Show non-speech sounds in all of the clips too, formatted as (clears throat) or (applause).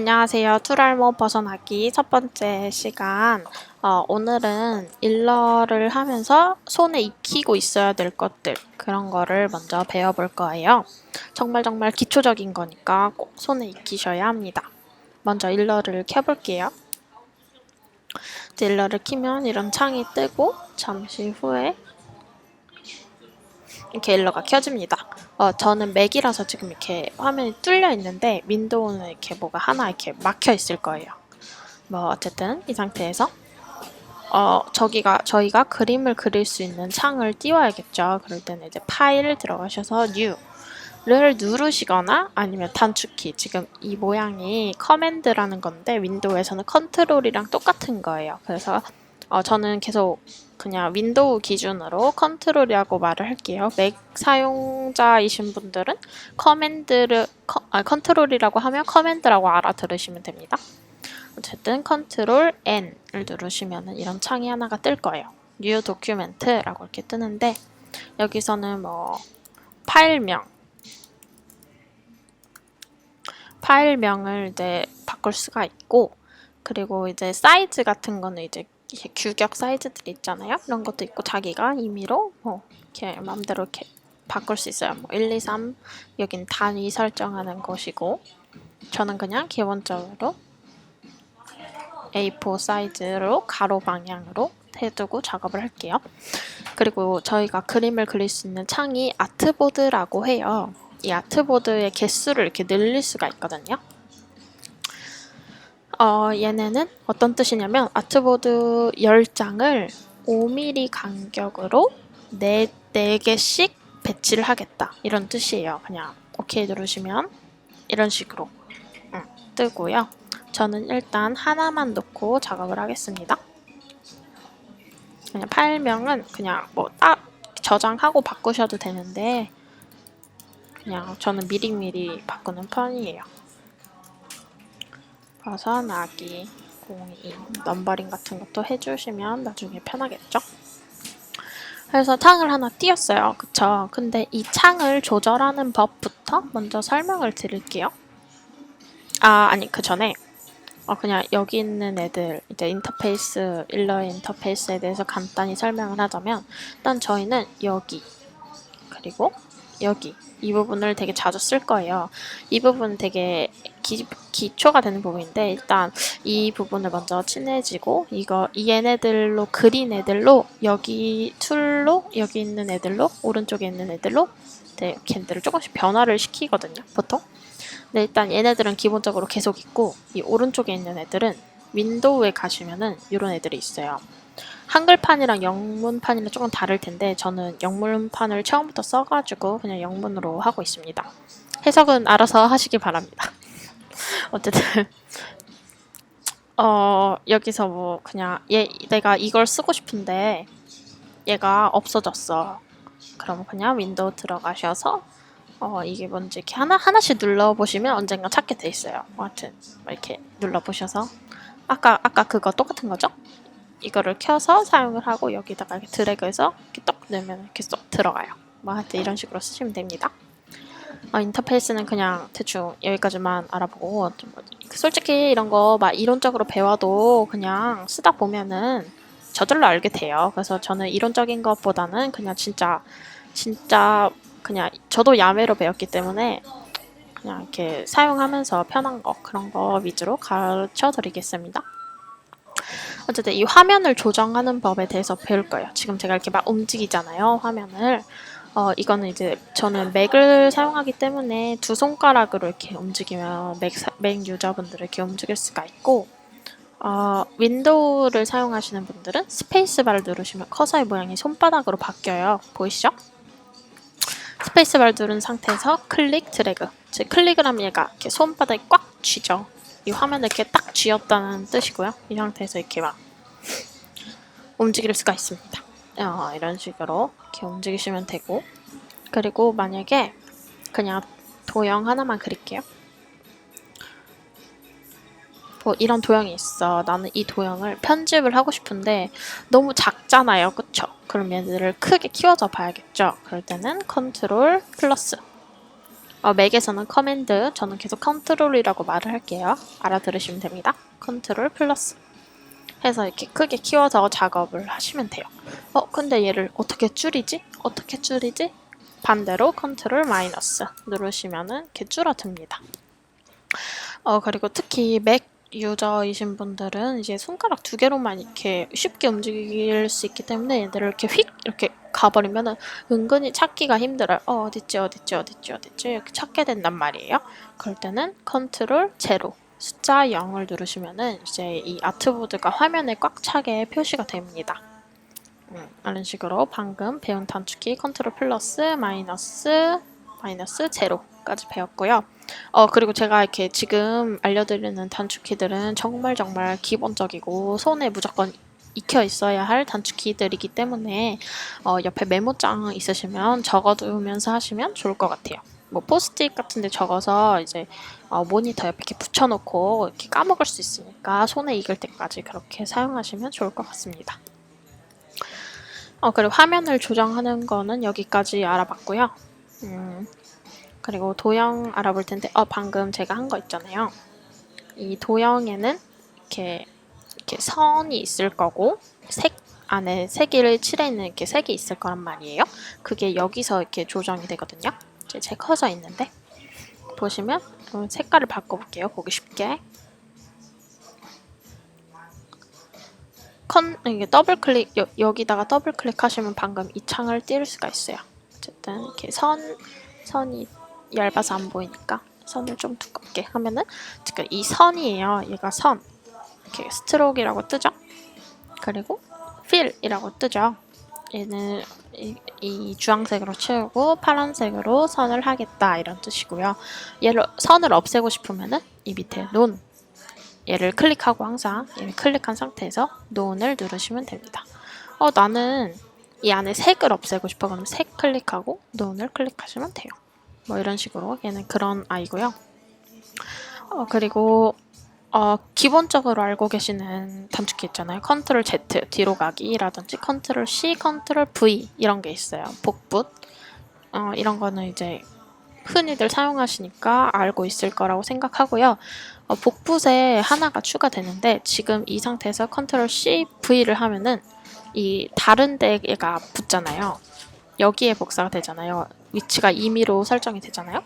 안녕하세요. 툴알모 벗어나기 첫 번째 시간. 어, 오늘은 일러를 하면서 손에 익히고 있어야 될 것들, 그런 거를 먼저 배워볼 거예요. 정말 정말 기초적인 거니까 꼭 손에 익히셔야 합니다. 먼저 일러를 켜볼게요. 일러를 키면 이런 창이 뜨고, 잠시 후에 게 일러가 켜집니다. 어, 저는 맥이라서 지금 이렇게 화면이 뚫려 있는데 윈도우는 이렇게 뭐가 하나 이렇게 막혀 있을 거예요. 뭐 어쨌든 이 상태에서 어, 저기가 저희가 그림을 그릴 수 있는 창을 띄워야겠죠. 그럴 때는 이제 파일 들어가셔서 New를 누르시거나 아니면 단축키 지금 이 모양이 커맨드라는 건데 윈도우에서는 컨트롤이랑 똑같은 거예요. 그래서 어, 저는 계속 그냥 윈도우 기준으로 컨트롤이라고 말을 할게요. 맥 사용자이신 분들은 커맨드를 커, 아, 컨트롤이라고 하면 커맨드라고 알아들으시면 됩니다. 어쨌든 컨트롤 N을 누르시면 이런 창이 하나가 뜰 거예요. New Document라고 이렇게 뜨는데 여기서는 뭐 파일명 파일명을 이제 바꿀 수가 있고 그리고 이제 사이즈 같은 거는 이제 이렇게 규격 사이즈들이 있잖아요. 이런 것도 있고 자기가 임의로 뭐 이렇게 마음대로 이렇게 바꿀 수 있어요. 뭐 1, 2, 3 여긴 단위 설정하는 것이고 저는 그냥 기본적으로 A4 사이즈로 가로 방향으로 해두고 작업을 할게요. 그리고 저희가 그림을 그릴 수 있는 창이 아트보드라고 해요. 이 아트보드의 개수를 이렇게 늘릴 수가 있거든요. 어, 얘네는 어떤 뜻이냐면 아트보드 10장을 5mm 간격으로 4, 4개씩 배치를 하겠다. 이런 뜻이에요. 그냥 오케이 누르시면 이런 식으로 응, 뜨고요. 저는 일단 하나만 놓고 작업을 하겠습니다. 그냥 파일명은 그냥 뭐 딱 저장하고 바꾸셔도 되는데 그냥 저는 미리미리 바꾸는 편이에요. 벗어나기 02 넘버링 같은 것도 해주시면 나중에 편하겠죠? 그래서 창을 하나 띄웠어요. 그쵸? 근데 이 창을 조절하는 법부터 먼저 설명을 드릴게요. 아, 아니, 그 전에, 어, 그냥 여기 있는 애들, 이제 인터페이스, 일러의 인터페이스에 대해서 간단히 설명을 하자면, 일단 저희는 여기, 그리고 여기, 이 부분을 되게 자주 쓸 거예요. 이 부분 되게 기, 기초가 되는 부분인데 일단 이 부분을 먼저 친해지고 이거 이 얘네들로 그린 애들로 여기 툴로 여기 있는 애들로 오른쪽에 있는 애들로 네, 걔네들을 조금씩 변화를 시키거든요. 보통. 근데 일단 얘네들은 기본적으로 계속 있고 이 오른쪽에 있는 애들은 윈도우에 가시면은 이런 애들이 있어요. 한글판이랑 영문판이랑 조금 다를 텐데 저는 영문판을 처음부터 써가지고 그냥 영문으로 하고 있습니다. 해석은 알아서 하시기 바랍니다. (laughs) 어쨌든 어 여기서 뭐 그냥 얘 내가 이걸 쓰고 싶은데 얘가 없어졌어. 그럼 그냥 윈도우 들어가셔서 어 이게 뭔지 이렇게 하나 하나씩 눌러 보시면 언젠가 찾게 돼 있어요. 뭐 하여튼 이렇게 눌러 보셔서 아까 아까 그거 똑같은 거죠? 이거를 켜서 사용을 하고 여기다가 이렇게 드래그해서 이렇게 떡 넣으면 이렇게 쏙 들어가요. 뭐 하여튼 이런 식으로 쓰시면 됩니다. 어, 인터페이스는 그냥 대충 여기까지만 알아보고 좀 뭐- 솔직히 이런 거 막 이론적으로 배워도 그냥 쓰다 보면은 저절로 알게 돼요. 그래서 저는 이론적인 것보다는 그냥 진짜 진짜 그냥 저도 야매로 배웠기 때문에 그냥 이렇게 사용하면서 편한 거 그런 거 위주로 가르쳐 드리겠습니다. 어쨌든 이 화면을 조정하는 법에 대해서 배울 거예요. 지금 제가 이렇게 막 움직이잖아요, 화면을. 어, 이거는 이제 저는 맥을 사용하기 때문에 두 손가락으로 이렇게 움직이면 맥, 사- 맥 유저분들을 이렇게 움직일 수가 있고, 어, 윈도우를 사용하시는 분들은 스페이스바를 누르시면 커서의 모양이 손바닥으로 바뀌어요. 보이시죠? 스페이스바를 누른 상태에서 클릭, 드래그. 즉, 클릭을 하면 얘가 이렇게 손바닥에 꽉 쥐죠. 이 화면을 이렇게 딱 쥐었다는 뜻이고요. 이 상태에서 이렇게 막 움직일 수가 있습니다. 어, 이런 식으로 이렇게 움직이시면 되고 그리고 만약에 그냥 도형 하나만 그릴게요. 뭐 이런 도형이 있어. 나는 이 도형을 편집을 하고 싶은데 너무 작잖아요. 그쵸? 그럼 얘들을 크게 키워서 봐야겠죠. 그럴 때는 컨트롤 플러스 어, 맥에서는 커맨드, 저는 계속 컨트롤이라고 말을 할게요. 알아들으시면 됩니다. 컨트롤 플러스. 해서 이렇게 크게 키워서 작업을 하시면 돼요. 어, 근데 얘를 어떻게 줄이지? 어떻게 줄이지? 반대로 컨트롤 마이너스 누르시면은 이렇게 줄어듭니다. 어, 그리고 특히 맥 유저이신 분들은 이제 손가락 두 개로만 이렇게 쉽게 움직일 수 있기 때문에 얘들을 이렇게 휙 이렇게 가버리면은 은근히 찾기가 힘들어요. 어, 어딨지, 어딨지, 어딨지, 어딨지 이렇게 찾게 된단 말이에요. 그럴 때는 컨트롤 제로 숫자 0을 누르시면은 이제 이 아트보드가 화면에 꽉 차게 표시가 됩니다. 음, 이런 식으로 방금 배운 단축키 컨트롤 플러스 마이너스 마이너스 제로까지 배웠고요. 어 그리고 제가 이렇게 지금 알려드리는 단축키들은 정말 정말 기본적이고 손에 무조건 익혀 있어야 할 단축키들이기 때문에 어, 옆에 메모장 있으시면 적어두면서 하시면 좋을 것 같아요. 뭐 포스트잇 같은데 적어서 이제 어, 모니터 옆에 이렇게 붙여놓고 이렇게 까먹을 수 있으니까 손에 익을 때까지 그렇게 사용하시면 좋을 것 같습니다. 어, 그리고 화면을 조정하는 거는 여기까지 알아봤고요. 음, 그리고 도형 알아볼 텐데, 어, 방금 제가 한 거 있잖아요. 이 도형에는 이렇게, 이렇게 선이 있을 거고, 색 안에 색을 칠해 있는 이렇게 색이 있을 거란 말이에요. 그게 여기서 이렇게 조정이 되거든요. 이제 제 커서 있는데, 보시면 어, 색깔을 바꿔볼게요. 보기 쉽게. 컨 이게 더블 클릭 여, 여기다가 더블 클릭하시면 방금 이 창을 띄울 수가 있어요. 어쨌든 이렇게 선 선이 얇아서 안 보이니까 선을 좀 두껍게 하면은 지금 이 선이에요. 얘가 선 이렇게 스트로크라고 뜨죠. 그리고 필이라고 뜨죠. 얘는 이, 이 주황색으로 채우고 파란색으로 선을 하겠다 이런 뜻이고요. 얘를 선을 없애고 싶으면은 이 밑에 논 얘를 클릭하고 항상 얘를 클릭한 상태에서 논을 누르시면 됩니다. 어 나는 이 안에 색을 없애고 싶어 그러면 색 클릭하고 논을 클릭하시면 돼요. 뭐 이런 식으로 얘는 그런 아이고요. 어 그리고 어 기본적으로 알고 계시는 단축키 있잖아요. 컨트롤 Z 뒤로 가기라든지 컨트롤 C, 컨트롤 V 이런 게 있어요. 복붙 어 이런 거는 이제 흔히들 사용하시니까 알고 있을 거라고 생각하고요. 어, 복붙에 하나가 추가되는데 지금 이 상태에서 컨트롤 C, V를 하면은 이 다른 데가 붙잖아요. 여기에 복사가 되잖아요. 위치가 임의로 설정이 되잖아요.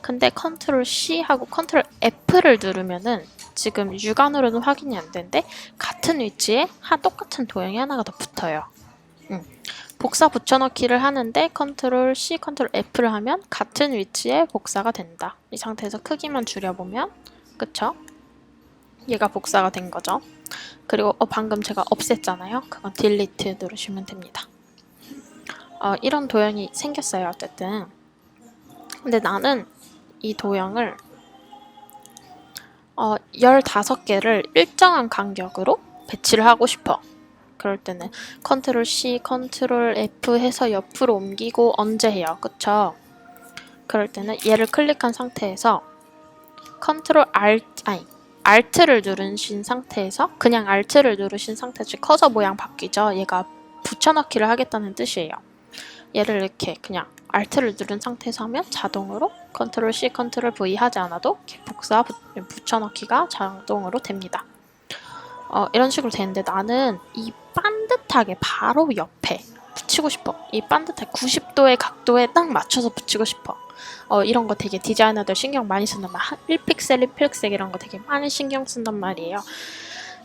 근데 컨트롤 C 하고 컨트롤 F를 누르면은 지금 육안으로는 확인이 안 되는데 같은 위치에 하 똑같은 도형이 하나가 더 붙어요. 음. 복사 붙여넣기를 하는데 컨트롤 C, 컨트롤 F를 하면 같은 위치에 복사가 된다. 이 상태에서 크기만 줄여보면 그쵸? 얘가 복사가 된 거죠. 그리고 어, 방금 제가 없앴잖아요. 그건 딜리트 누르시면 됩니다. 어, 이런 도형이 생겼어요. 어쨌든. 근데 나는 이 도형을 어, 15개를 일정한 간격으로 배치를 하고 싶어. 그럴 때는 컨트롤 C, 컨트롤 F 해서 옆으로 옮기고 언제 해요. 그쵸? 그럴 때는 얘를 클릭한 상태에서 컨트롤 Alt, 아니, Alt를 누르신 상태에서 그냥 Alt를 누르신 상태에서 커서 모양 바뀌죠. 얘가 붙여넣기를 하겠다는 뜻이에요. 얘를 이렇게 그냥 Alt를 누른 상태에서 하면 자동으로 컨트롤 C, 컨트롤 V 하지 않아도 복사 붙, 붙여넣기가 자동으로 됩니다. 어, 이런 식으로 되는데 나는 이 반듯하게 바로 옆에 붙이고 싶어. 이 반듯하게 90도의 각도에 딱 맞춰서 붙이고 싶어. 어, 이런 거 되게 디자이너들 신경 많이 쓴단 말이야. 1픽셀, 1픽셀 이런 거 되게 많이 신경 쓴단 말이에요.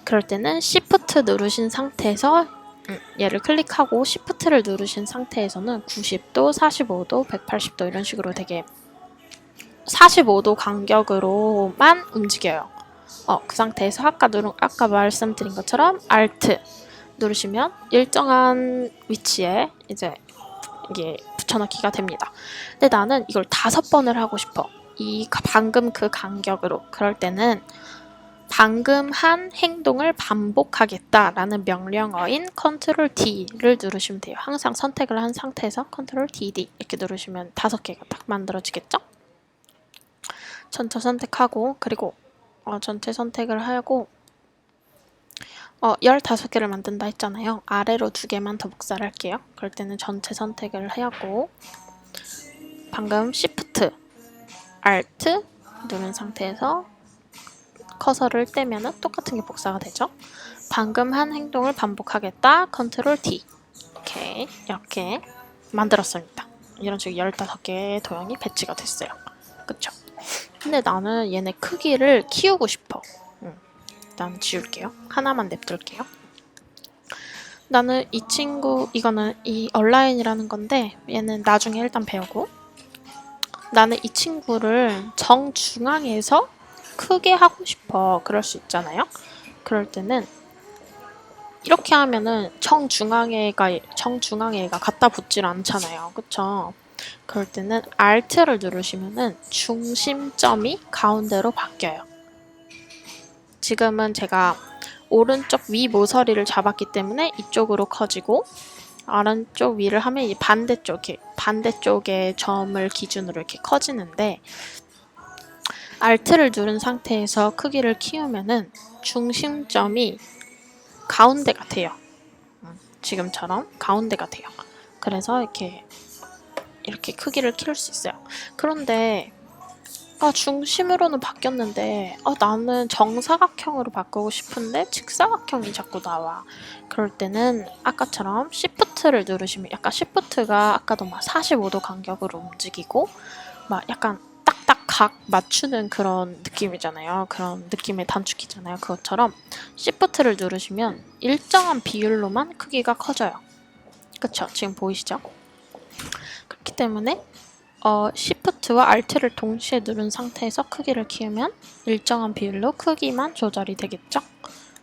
그럴 때는 Shift 누르신 상태에서 음, 얘를 클릭하고 Shift를 누르신 상태에서는 90도, 45도, 180도 이런 식으로 되게 45도 간격으로만 움직여요. 어, 그 상태에서 아까 누른 아까 말씀드린 것처럼 Alt 누르시면 일정한 위치에 이제 이게 붙여넣기가 됩니다. 근데 나는 이걸 다섯 번을 하고 싶어. 이 가- 방금 그 간격으로. 그럴 때는 방금 한 행동을 반복하겠다라는 명령어인 Ctrl D를 누르시면 돼요. 항상 선택을 한 상태에서 Ctrl DD 이렇게 누르시면 다섯 개가 딱 만들어지겠죠? 전체 선택하고 그리고 어, 전체 선택을 하고 어, 15개를 만든다 했잖아요. 아래로 두 개만 더 복사를 할게요. 그럴 때는 전체 선택을 하고 방금 Shift Alt 누른 상태에서 커서를 떼면은 똑같은 게 복사가 되죠. 방금 한 행동을 반복하겠다. 컨트롤 D. 오케이. 이렇게 만들었습니다. 이런 식으로 15개의 도형이 배치가 됐어요. 그쵸? 근데 나는 얘네 크기를 키우고 싶어. 음, 일단 지울게요. 하나만 냅둘게요. 나는 이 친구, 이거는 이 얼라인이라는 건데, 얘는 나중에 일단 배우고, 나는 이 친구를 정중앙에서 크게 하고 싶어. 그럴 수 있잖아요. 그럴 때는 이렇게 하면은 정중앙에가 정중앙에가 갖다 붙질 않잖아요. 그쵸? 그럴 때는 Alt를 누르시면은 중심점이 가운데로 바뀌어요. 지금은 제가 오른쪽 위 모서리를 잡았기 때문에 이쪽으로 커지고 오른쪽 위를 하면 이 반대쪽 이 반대쪽의 점을 기준으로 이렇게 커지는데 Alt를 누른 상태에서 크기를 키우면은 중심점이 가운데가 돼요. 음, 지금처럼 가운데가 돼요. 그래서 이렇게 이렇게 크기를 키울 수 있어요. 그런데 아 중심으로는 바뀌었는데 아 나는 정사각형으로 바꾸고 싶은데 직사각형이 자꾸 나와. 그럴 때는 아까처럼 Shift를 누르시면 약간 Shift가 아까도 막 45도 간격으로 움직이고 막 약간 각 맞추는 그런 느낌이잖아요. 그런 느낌의 단축키잖아요. 그것처럼 Shift를 누르시면 일정한 비율로만 크기가 커져요. 그쵸? 지금 보이시죠? 그렇기 때문에 어, Shift와 Alt를 동시에 누른 상태에서 크기를 키우면 일정한 비율로 크기만 조절이 되겠죠?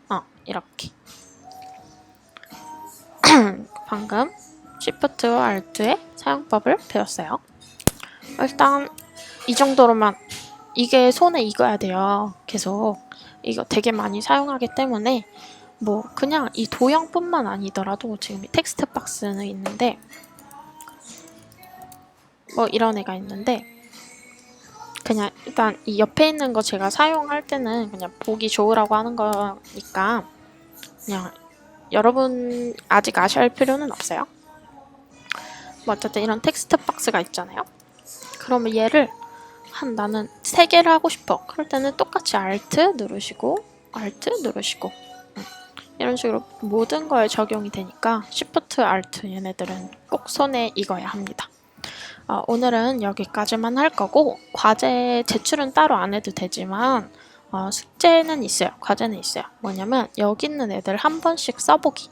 어, 이렇게. (clears throat) 방금 Shift와 Alt의 사용법을 배웠어요. 일단 이 정도로만 이게 손에 익어야 돼요. 계속 이거 되게 많이 사용하기 때문에 뭐 그냥 이 도형뿐만 아니더라도 지금 이 텍스트 박스는 있는데 뭐 이런 애가 있는데 그냥 일단 이 옆에 있는 거 제가 사용할 때는 그냥 보기 좋으라고 하는 거니까 그냥 여러분 아직 할 필요는 없어요. 뭐 어쨌든 이런 텍스트 박스가 있잖아요. 그러면 얘를 한 나는 세 개를 하고 싶어. 그럴 때는 똑같이 Alt 누르시고 Alt 누르시고 음, 이런 식으로 모든 거에 적용이 되니까 Shift Alt 얘네들은 꼭 손에 익어야 합니다. 어, 오늘은 여기까지만 할 거고 과제 제출은 따로 안 해도 되지만 어, 숙제는 있어요. 과제는 있어요. 뭐냐면 여기 있는 애들 한 번씩 써보기.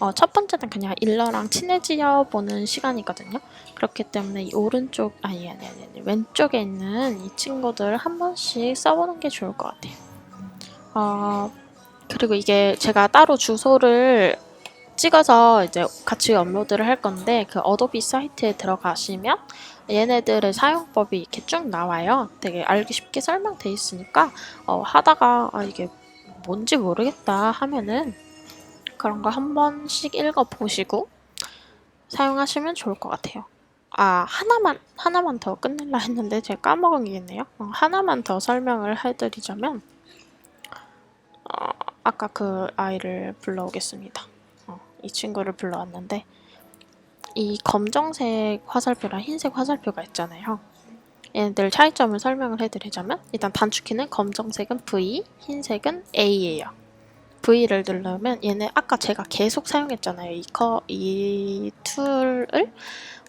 어, 첫 번째는 그냥 일러랑 친해지어 보는 시간이거든요. 그렇기 때문에 이 오른쪽 아니 아니 아니, 아니 왼쪽에 있는 이 친구들 한 번씩 써보는 게 좋을 것 같아요. 어, 그리고 이게 제가 따로 주소를 찍어서 이제 같이 업로드를 할 건데 그 어도비 사이트에 들어가시면 얘네들의 사용법이 이렇게 쭉 나와요. 되게 알기 쉽게 설명돼 있으니까 어, 하다가 아 이게 뭔지 모르겠다 하면은 그런 거 한 번씩 읽어 보시고 사용하시면 좋을 것 같아요. 아 하나만 하나만 더 끝낼라 했는데 제가 까먹은 게 있네요. 어, 하나만 더 설명을 해드리자면 어, 아까 그 아이를 불러오겠습니다. 어, 이 친구를 불러왔는데 이 검정색 화살표랑 흰색 화살표가 있잖아요. 얘네들 차이점을 설명을 해드리자면 일단 단축키는 검정색은 V, 흰색은 A예요. V를 누르면 얘네 아까 제가 계속 사용했잖아요. 이, 커, 이 툴을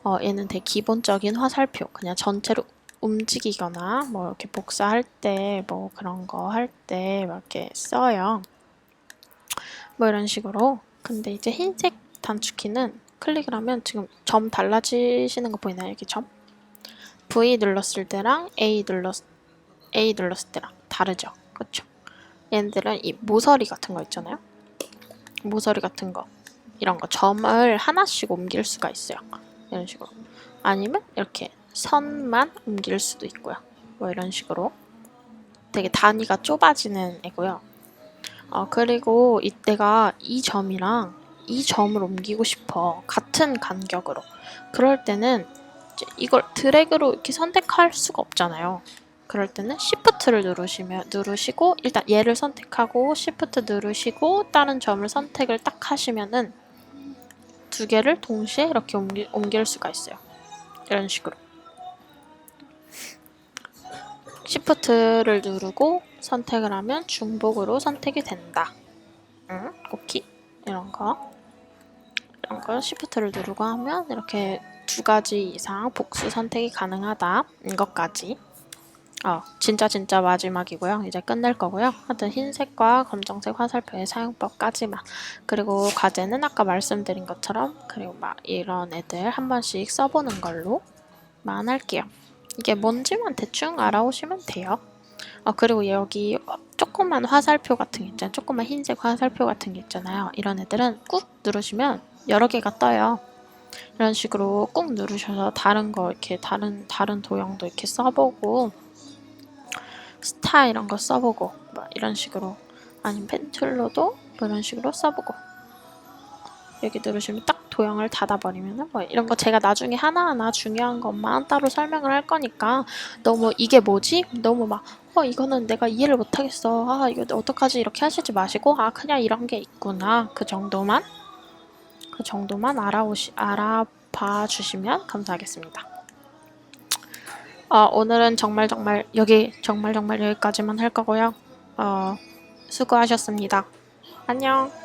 어, 얘는 되게 기본적인 화살표 그냥 전체로 움직이거나 뭐 이렇게 복사할 때 뭐 그런 거 할 때 이렇게 써요. 뭐 이런 식으로 근데 이제 흰색 단축키는 클릭을 하면 지금 점 달라지시는 거 보이나요? 여기 점? V 눌렀을 때랑 A 눌렀 A 눌렀을 때랑 다르죠. 그렇죠? 얘네들은 이 모서리 같은 거 있잖아요. 모서리 같은 거 이런 거 점을 하나씩 옮길 수가 있어요. 이런 식으로 아니면 이렇게 선만 옮길 수도 있고요. 뭐 이런 식으로 되게 단위가 좁아지는 애고요. 어, 그리고 이때가 이 점이랑 이 점을 옮기고 싶어. 같은 간격으로. 그럴 때는 이걸 드래그로 이렇게 선택할 수가 없잖아요. 그럴 때는 Shift를 누르시면 누르시고 일단 얘를 선택하고 Shift 누르시고 다른 점을 선택을 딱 하시면은 두 개를 동시에 이렇게 옮기, 옮길 수가 있어요. 이런 식으로. Shift를 누르고 선택을 하면 중복으로 선택이 된다. 응? 오케이. 이런 거. 이런 거 Shift를 누르고 하면 이렇게 두 가지 이상 복수 선택이 가능하다. 이것까지. 어, 진짜 진짜 마지막이고요. 이제 끝낼 거고요. 하여튼 흰색과 검정색 화살표의 사용법까지만. 그리고 과제는 아까 말씀드린 것처럼 그리고 막 이런 애들 한 번씩 써보는 걸로만 할게요. 이게 뭔지만 대충 알아오시면 돼요. 어, 그리고 여기 조그만 화살표 같은 게 있잖아요. 조그만 흰색 화살표 같은 게 있잖아요. 이런 애들은 꾹 누르시면 여러 개가 떠요. 이런 식으로 꾹 누르셔서 다른 거 이렇게 다른 다른 도형도 이렇게 써보고 스타 이런 거 써보고 뭐 이런 식으로 아니면 펜툴로도 뭐 이런 식으로 써보고. 여기 누르시면 딱 도형을 닫아버리면 뭐 이런 거 제가 나중에 하나하나 중요한 것만 따로 설명을 할 거니까 너무 이게 뭐지? 너무 막 어 이거는 내가 이해를 못하겠어. 아 이거 어떡하지? 이렇게 하시지 마시고 아 그냥 이런 게 있구나. 그 정도만. 그 정도만 알아오시 알아봐 주시면 감사하겠습니다. 어, 오늘은 정말 정말 여기 정말 정말 여기까지만 할 거고요. 어, 수고하셨습니다. 안녕.